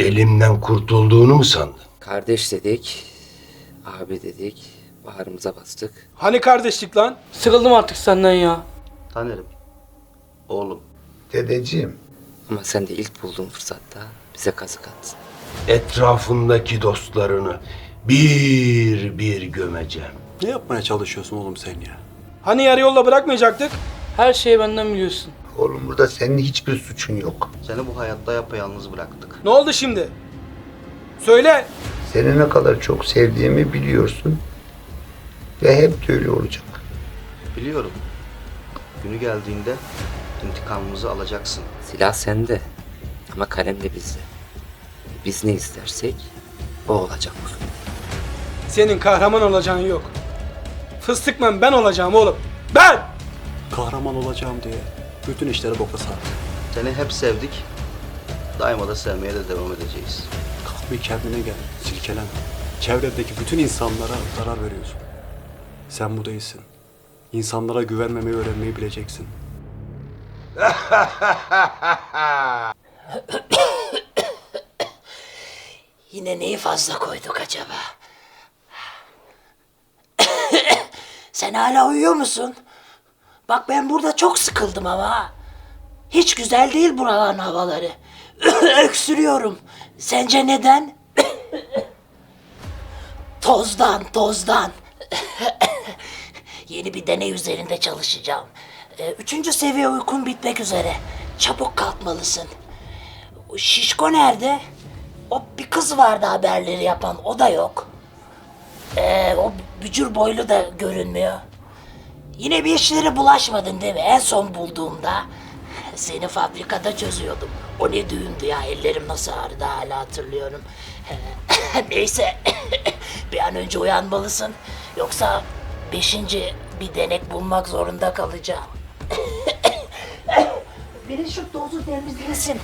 Elimden kurtulduğunu mu sandın? Kardeş dedik, abi dedik, bağrımıza bastık. Hani kardeşlik lan? Sıkıldım artık senden ya. Taner'im. Oğlum. Dedeciğim, Ama sen de ilk bulduğun fırsatta bize kazık attın. etrafındaki dostlarını bir bir gömeceğim. Ne yapmaya çalışıyorsun oğlum sen ya? Hani yarı yolda bırakmayacaktık? Her şeyi benden biliyorsun. Oğlum burada senin hiçbir suçun yok. Seni bu hayatta yapayalnız bıraktık. Ne oldu şimdi? Söyle. Seni ne kadar çok sevdiğimi biliyorsun. Ve hep de öyle olacak. Biliyorum. Günü geldiğinde intikamımızı alacaksın. Silah sende ama kalem de bizde. Biz ne istersek o olacak. Senin kahraman olacağın yok. Fıstıkmen ben olacağım oğlum. Ben! Kahraman olacağım diye bütün işleri boka sardı. Seni hep sevdik. Daima da sevmeye de devam edeceğiz. Kalk bir kendine gel, silkelen. Çevredeki bütün insanlara zarar veriyorsun. Sen bu değilsin. İnsanlara güvenmemeyi öğrenmeyi bileceksin. Yine neyi fazla koyduk acaba? Sen hala uyuyor musun? Bak ben burada çok sıkıldım ama. Hiç güzel değil buraların havaları. Öksürüyorum. Sence neden? tozdan, tozdan. Yeni bir deney üzerinde çalışacağım. Ee, Üçüncü seviye uykun bitmek üzere. Çabuk kalkmalısın. Şişko nerede? O bir kız vardı haberleri yapan. O da yok. Ee, o bücür boylu da görünmüyor. Yine bir işlere bulaşmadın değil mi? En son bulduğumda seni fabrikada çözüyordum. O ne düğündü ya. Ellerim nasıl ağrıdı hala hatırlıyorum. Neyse. bir an önce uyanmalısın. Yoksa beşinci bir denek bulmak zorunda kalacağım. Biri şu dozu temizlesin.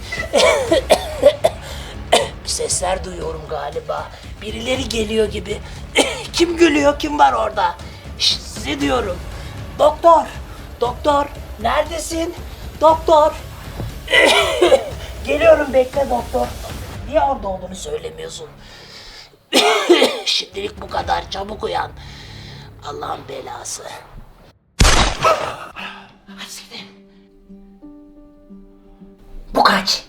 Sesler duyuyorum galiba. Birileri geliyor gibi. kim gülüyor? Kim var orada? Şşt, size diyorum. Doktor! Doktor! Neredesin? Doktor! Geliyorum bekle doktor. Niye orada olduğunu söylemiyorsun? Şimdilik bu kadar. Çabuk uyan. Allah'ın belası. Hadi Bu kaç?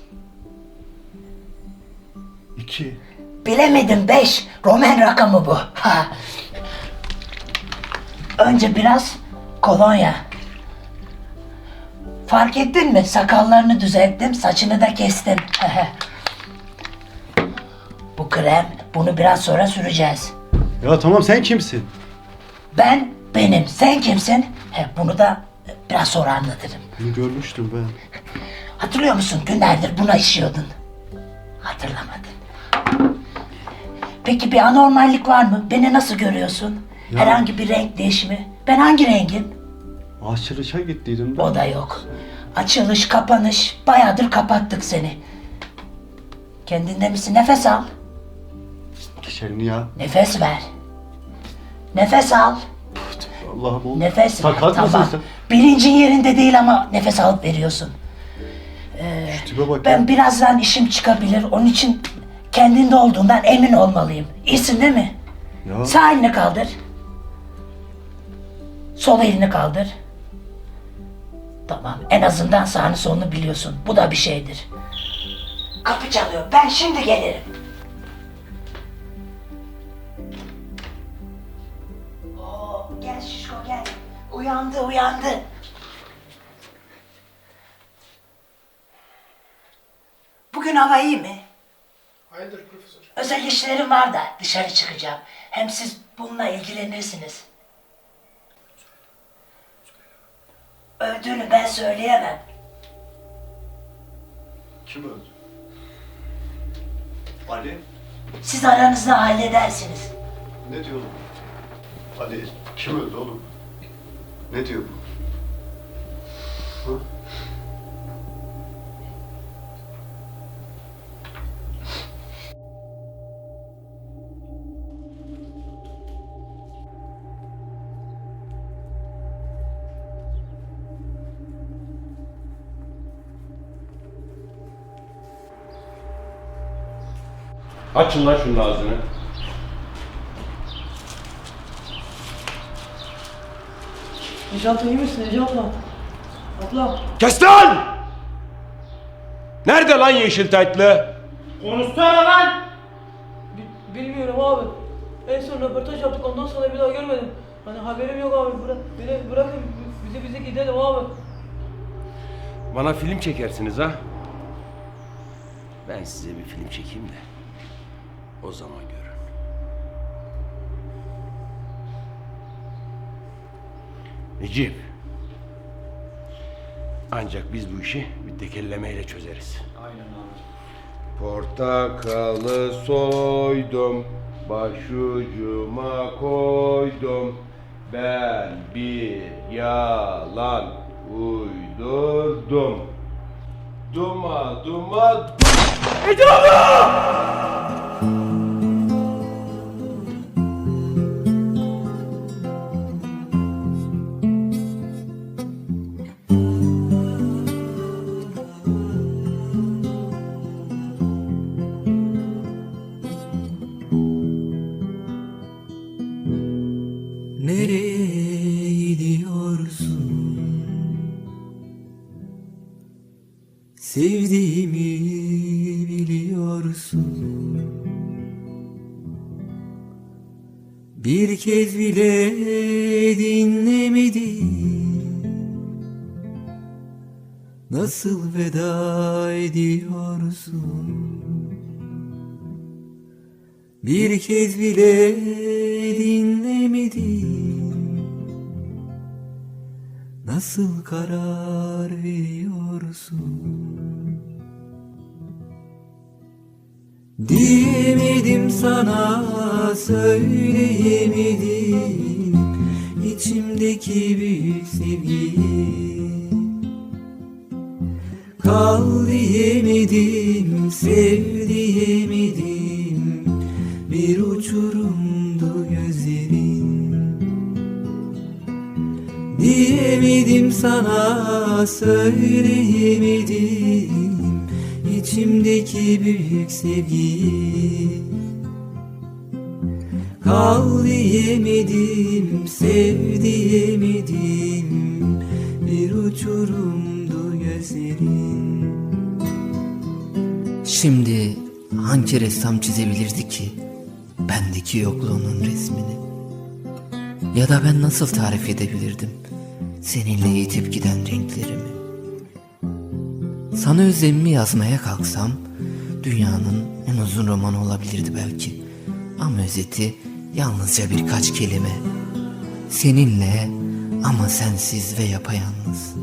İki. Bilemedim beş. Roman rakamı bu. Ha. Önce biraz kolonya. Fark ettin mi? Sakallarını düzelttim, saçını da kestim. bu krem, bunu biraz sonra süreceğiz. Ya tamam sen kimsin? Ben benim, sen kimsin? He, bunu da biraz sonra anlatırım. Bunu görmüştüm ben. Hatırlıyor musun? Günlerdir buna işiyordun. Hatırlamadın. Peki bir anormallik var mı? Beni nasıl görüyorsun? Ya. Herhangi bir renk değişimi? Ben hangi rengim? Açılışa gittiydim. O da yok. Açılış, kapanış. Bayağıdır kapattık seni. Kendinde misin? Nefes al. Geçelim ya. Nefes ver. Nefes al. Allah'ım oğlum. Nefes ver. Sakat mısın Tamam. sen? Bilincin yerinde değil ama nefes alıp veriyorsun. Şu tipe bak Ben ya. birazdan işim çıkabilir. Onun için kendinde olduğundan emin olmalıyım. İyisin değil mi? Ya. Sağ elini kaldır. Sol elini kaldır. Tamam. En azından sağını solunu biliyorsun. Bu da bir şeydir. Kapı çalıyor. Ben şimdi gelirim. Oo, gel Şişko gel. Uyandı uyandı. Bugün hava iyi mi? Hayırdır profesör? Özel işlerim var da dışarı çıkacağım. Hem siz bununla ilgilenirsiniz. Öldüğünü ben söyleyemem. Kim öldü? Ali. Siz aranızda halledersiniz. Ne diyor oğlum? Ali kim öldü oğlum? Ne diyor bu? Hı? Açın lan şunun ağzını. Necat iyi misin Necat abla? Abla. Kes lan! Nerede lan yeşil taytlı? Bi- bilmiyorum abi. En son röportaj yaptık ondan sonra bir daha görmedim. Hani haberim yok abi. Bıra beni bırakın bize bize gidelim abi. Bana film çekersiniz ha? Ben size bir film çekeyim de. O zaman görün. Necip. Ancak biz bu işi bir tekellemeyle çözeriz. Aynen abi. Portakalı soydum, başucuma koydum. Ben bir yalan uydurdum. Duma duma Nereye gidiyorsun? Sevdiğimi biliyorsun. Bir kez bile dinlemedin. Nasıl veda ediyorsun? Bir kez bile Nasıl karar veriyorsun? Diyemedim sana söyleyemedim. İçimdeki büyük sevgiyi Kal diyemedim, sev diyemedim. Bir uçurumdu Diyemedim sana, söyleyemedim. İçimdeki büyük sevgiyi Kal diyemedim, sev diyemedim. Bir uçurumdu gözlerin. Şimdi hangi ressam çizebilirdi ki? Bendeki yokluğunun resmini? Ya da ben nasıl tarif edebilirdim seninle yitip giden renklerimi? Sana özlemimi yazmaya kalksam dünyanın en uzun romanı olabilirdi belki. Ama özeti yalnızca birkaç kelime. Seninle ama sensiz ve yapayalnız.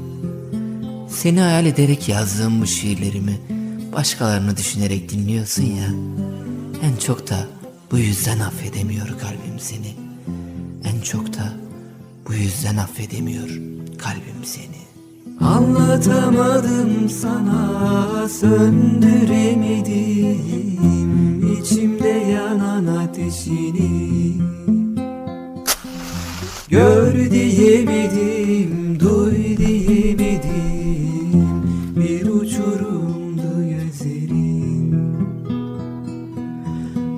Seni hayal ederek yazdığım bu şiirlerimi başkalarını düşünerek dinliyorsun ya. En çok da bu yüzden affedemiyor kalbim seni. En çok da bu yüzden affedemiyor kalbim seni. Anlatamadım sana söndüremedim içimde yanan ateşini Gör diyemedim,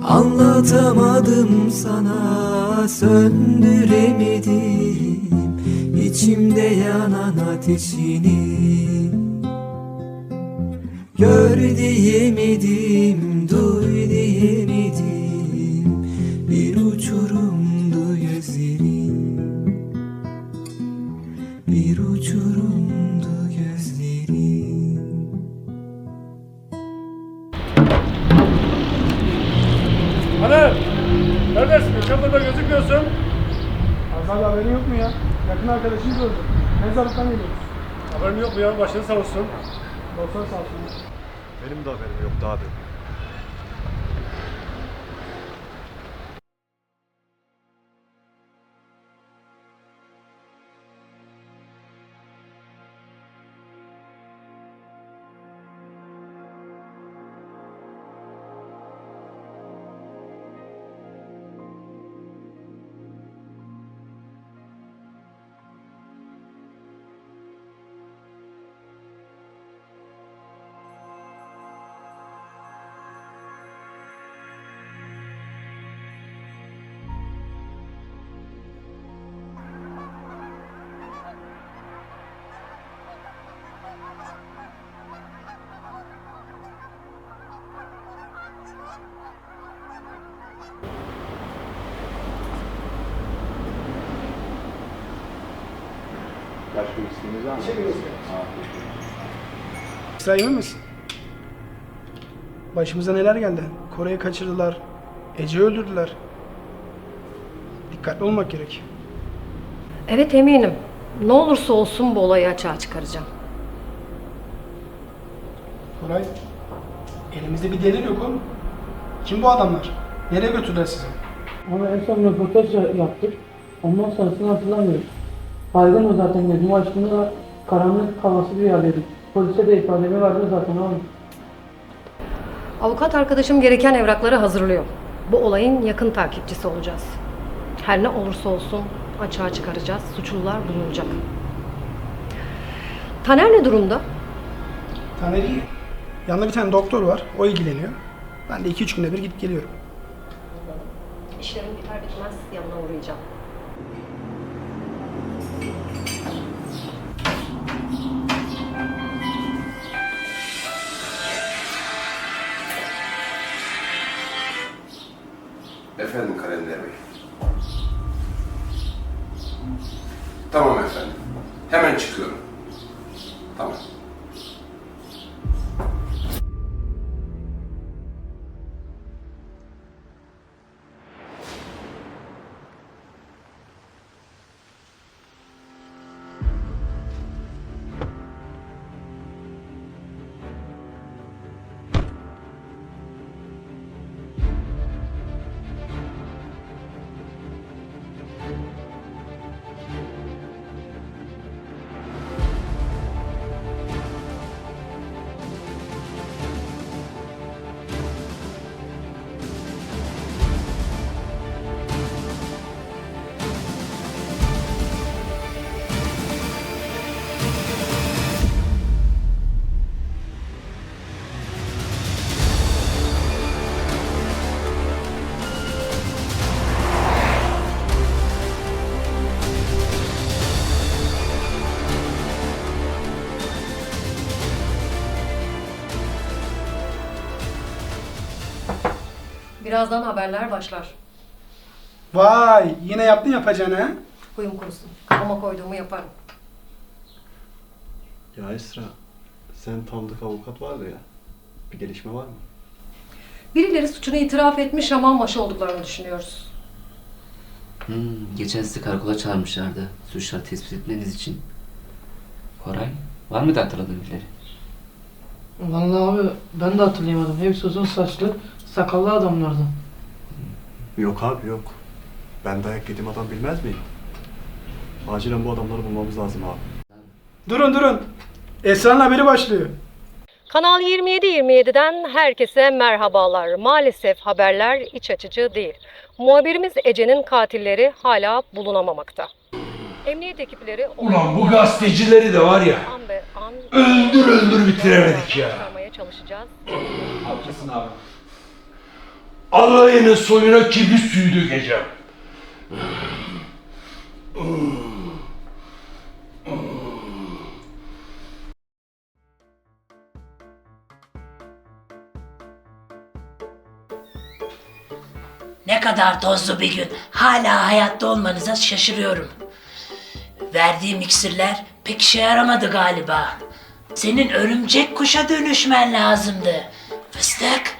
Anlatamadım sana, söndüremedim içimde yanan ateşini. Gör diyemedim, duy diyemedim Bir uçurumdu gözlerin Bir uçurumdu Neredesin? Yakında gözükmüyorsun. Azal haberin yok mu ya? Yakın arkadaşımız öldü. Mezarlıktan geliyoruz. Haberim yok mu ya? Başını sağ olsun. Dostlar sağ olsun. Benim de haberim yoktu abi. İsrail emin misin? Başımıza neler geldi? Kore'yi kaçırdılar. Ece'yi öldürdüler. Dikkatli olmak gerek. Evet eminim. Ne olursa olsun bu olayı açığa çıkaracağım. Koray, elimizde bir delil yok oğlum. Kim bu adamlar? Nereye götürdüler sizi? Ama en son röportaj yaptık. Ondan sonrasını hatırlamıyorum. Baygın o zaten gözüm açtığında karanlık havası bir yerdeydik. Polise de ifademi verdi zaten abi. Avukat arkadaşım gereken evrakları hazırlıyor. Bu olayın yakın takipçisi olacağız. Her ne olursa olsun açığa çıkaracağız. Suçlular bulunacak. Taner ne durumda? Taner iyi. Yanında bir tane doktor var. O ilgileniyor. Ben de 2-3 günde bir gidip geliyorum. İşlerim biter bitmez yanına uğrayacağım. Efendim Kalender Bey. Tamam efendim. Hemen çıkıyorum. Birazdan haberler başlar. Vay, yine yaptın yapacağını ha? Huyum kurusun. Kafama koyduğumu yaparım. Ya Esra, sen tanıdık avukat vardı ya. Bir gelişme var mı? Birileri suçunu itiraf etmiş ama maşı olduklarını düşünüyoruz. Hmm, geçen sizi karakola çağırmışlardı. Suçları tespit etmeniz için. Koray, var mıydı hatırladığın birileri? Vallahi abi ben de hatırlayamadım. Hepsi uzun saçlı, sakallı adamlardı. Yok abi yok. Ben dayak yediğim adam bilmez miyim? Acilen bu adamları bulmamız lazım abi. Durun durun. Esra'nın haberi başlıyor. Kanal 27-27'den herkese merhabalar. Maalesef haberler iç açıcı değil. Muhabirimiz Ece'nin katilleri hala bulunamamakta. Emniyet ekipleri... Ulan bu gazetecileri de var ya. An be an... Öldür öldür bitiremedik ya. Çalışacağız. Alayının soyuna kibrit suyu dökeceğim. Ne kadar tozlu bir gün. Hala hayatta olmanıza şaşırıyorum. Verdiğim iksirler pek işe yaramadı galiba. Senin örümcek kuşa dönüşmen lazımdı. Fıstık.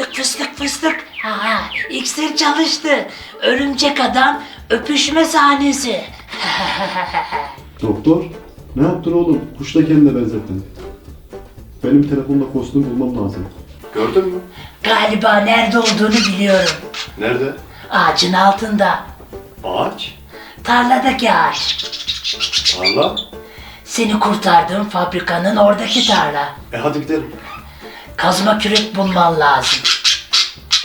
Fıstık fıstık fıstık. Ha, iksir çalıştı. Örümcek adam öpüşme sahnesi. Doktor, ne yaptın oğlum? Kuş da kendine benzettin. Benim telefonla kostüm bulmam lazım. Gördün mü? Galiba nerede olduğunu biliyorum. Nerede? Ağacın altında. Ağaç. Tarladaki ağaç. Tarla. Seni kurtardığım fabrikanın oradaki tarla. E hadi gidelim. Kazma kürek bulman lazım.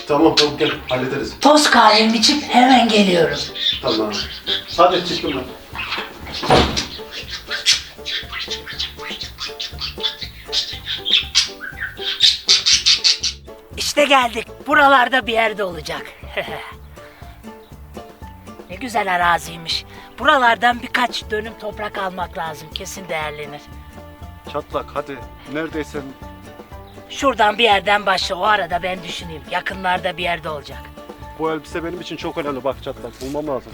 Tamam tamam gel hallederiz. Toz kahvemi içip hemen geliyorum. Tamam. Hadi çıktım ben. İşte geldik. Buralarda bir yerde olacak. ne güzel araziymiş. Buralardan birkaç dönüm toprak almak lazım. Kesin değerlenir. Çatlak hadi. Neredeysen Şuradan bir yerden başla. O arada ben düşüneyim. Yakınlarda bir yerde olacak. bu elbise benim için çok önemli. Bak çatlak bulmam lazım.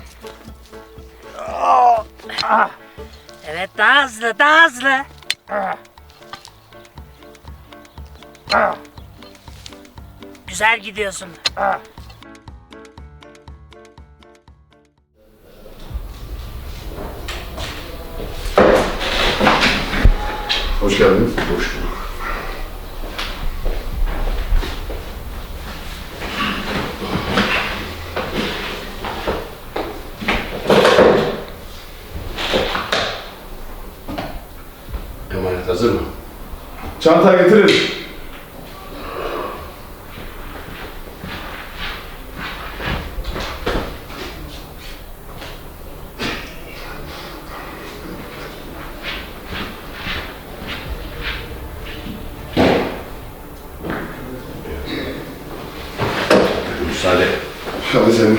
Evet daha hızlı daha hızlı. Güzel gidiyorsun. Hoş geldin. Hoş bulduk. Emanet hazır mı? Çanta getirin. Müsaade. Hadi sen.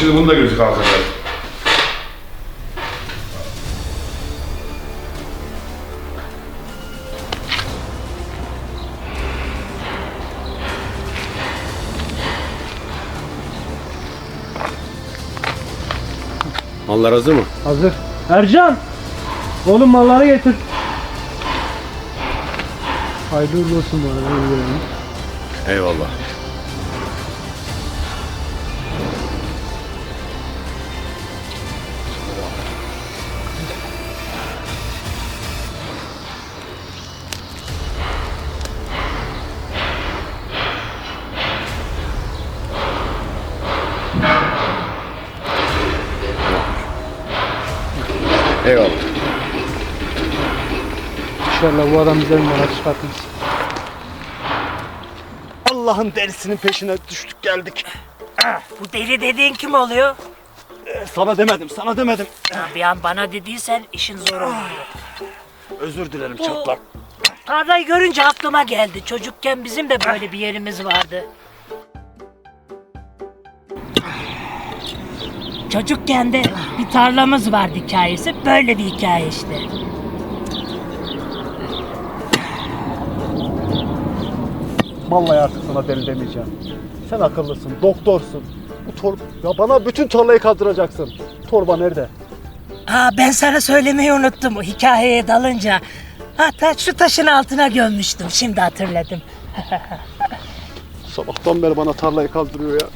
şimdi bunu da gözü kalkacak. Mallar hazır mı? Hazır. Ercan! Oğlum malları getir. Hayırlı uğurlu olsun bu arada. Eyvallah. Eyvallah. İnşallah bu adam bize bir mala çıkartmaz. Allah'ın derisinin peşine düştük geldik. Bu deli dediğin kim oluyor? Sana demedim, sana demedim. Bir an bana dediysen işin zor oluyor. Özür dilerim çatlak. Tarlayı görünce aklıma geldi. Çocukken bizim de böyle bir yerimiz vardı. Çocukken de bir tarlamız vardı hikayesi. Böyle bir hikaye işte. Vallahi artık sana deli demeyeceğim. Sen akıllısın, doktorsun. Bu tor ya bana bütün tarlayı kaldıracaksın. Torba nerede? Aa, ben sana söylemeyi unuttum hikayeye dalınca. Hatta şu taşın altına gömmüştüm. Şimdi hatırladım. Sabahtan beri bana tarlayı kaldırıyor ya.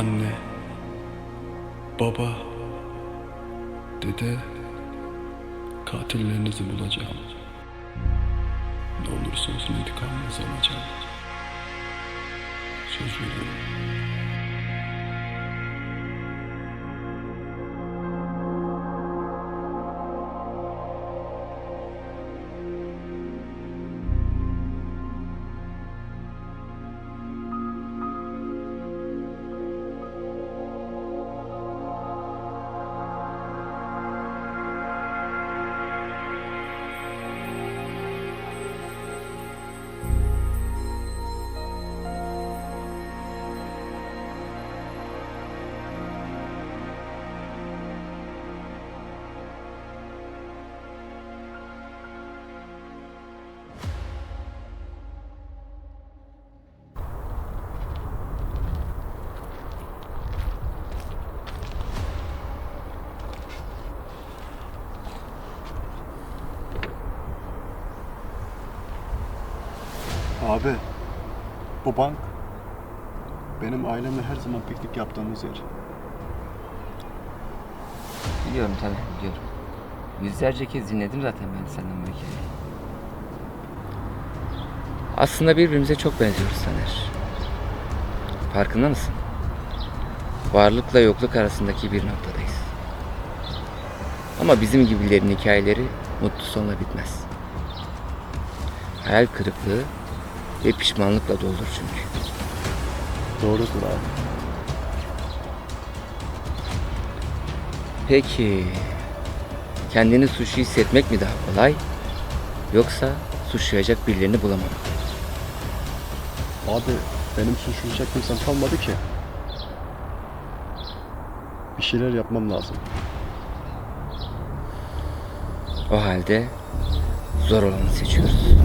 Anne, baba, dede, katillerinizi bulacağım. Ne olursa olsun intikamınızı alacağım. Söz veriyorum. Abi, bu bank benim ailemle her zaman piknik yaptığımız yer. Biliyorum tabii biliyorum. Yüzlerce kez dinledim zaten ben senden bu hikayeyi. Aslında birbirimize çok benziyoruz Taner. Farkında mısın? Varlıkla yokluk arasındaki bir noktadayız. Ama bizim gibilerin hikayeleri mutlu sonla bitmez. Hayal kırıklığı ve pişmanlıkla doldur çünkü. Doğrudur abi. Peki kendini suçlu hissetmek mi daha kolay yoksa suçlayacak birilerini bulamamak? Abi, benim suçlayacak kimsem kalmadı ki. Bir şeyler yapmam lazım. O halde zor olanı seçiyoruz.